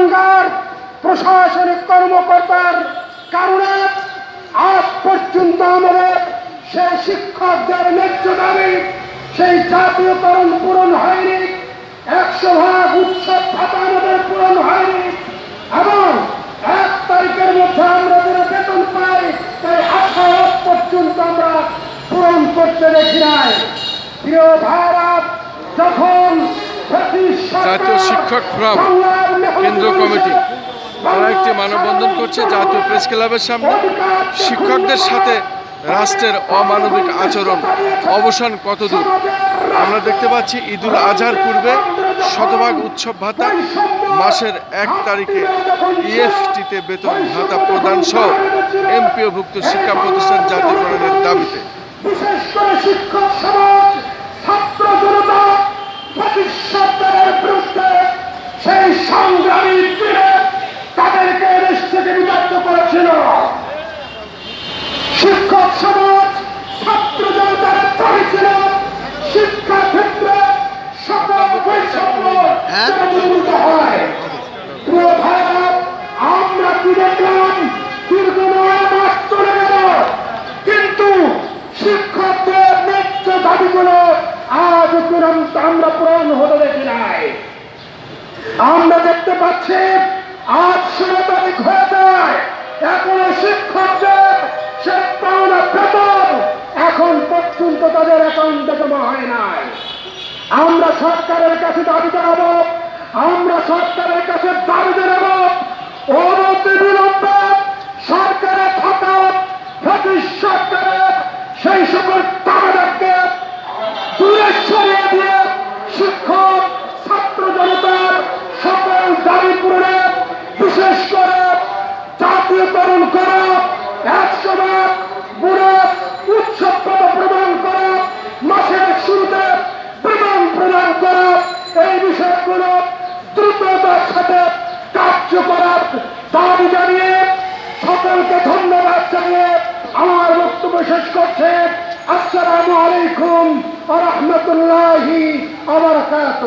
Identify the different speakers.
Speaker 1: কুলাঙ্গার প্রশাসনিক কর্মকর্তার কারণে আজ পর্যন্ত আমাদের সেই শিক্ষকদের ন্যায্য সেই জাতীয়করণ পূরণ হয়নি, একশো ভাগ উৎসব ভাতা আমাদের পূরণ হয়নি এবং এক তারিখের মধ্যে আমরা যেন বেতন পাই, তাই আশা পর্যন্ত আমরা পূরণ করতে দেখি নাই। প্রিয় ভারত যখন
Speaker 2: জাতীয় শিক্ষক ফোরাম কেন্দ্র কমিটি। তারা একটি মানববন্ধন করছে জাতীয় প্রেস ক্লাবের সামনে। শিক্ষকদের সাথে রাষ্ট্রের অমানবিক আচরণ, অবসান কতদূর? আমরা দেখতে পাচ্ছি ঈদুল আজহার পূর্বে শতভাগ উৎসব ভাতা, মাসের এক তারিখে ইএফটিতে বেতন ভাতা প্রদান সহ এমপিওভুক্ত শিক্ষা প্রতিষ্ঠান জাতীয়করণের দাবিতে।
Speaker 1: সংগ্রামী তাদেরকে দেশ থেকে বিতাড়িত করেছিল। শিক্ষক সমাজ ছাত্র জনতার দাবি ছিল শিক্ষা ক্ষেত্রে সকল বৈষম্য হয়? প্রিয় ভাইরা আমরা কি দেখলাম? দীর্ঘ নয় মাস চলে গেল। কিন্তু শিক্ষকদের ন্যায্য দাবিগুলো আজ পর্যন্ত আমরা পূরণ হতে দেখি নাই। দেখতে পাচ্ছি, আজ ষোলো তারিখ হয়ে যায়। এখনও শিক্ষকদের সে পাওনা বেতন। এখন পর্যন্ত তাদের অ্যাকাউন্টে জমা হয় নাই। আমরা সরকারের কাছে দাবি জানাব, আমরা সরকারের কাছে দাবি জানাব, অনতি বিলম্বে সরকারের থাকা ব্রিটিশ সরকারের সেই সকল টাকাদারকে দূরে সরিয়ে দিয়ে শিক্ষক বিশেষ করে জাতীয়করণ করা একশো ভাগ বোনাস উৎসব ভাতা প্রদান করা, মাসের শুরুতে বেতন প্রদান করা। এই বিষয়গুলো দ্রুততার সাথে কার্য করার দাবি জানিয়ে সকলকে ধন্যবাদ জানিয়ে আমার বক্তব্য শেষ করছে। আসসালামু আলাইকুম আ রহমতুল্লাহি আবরকাত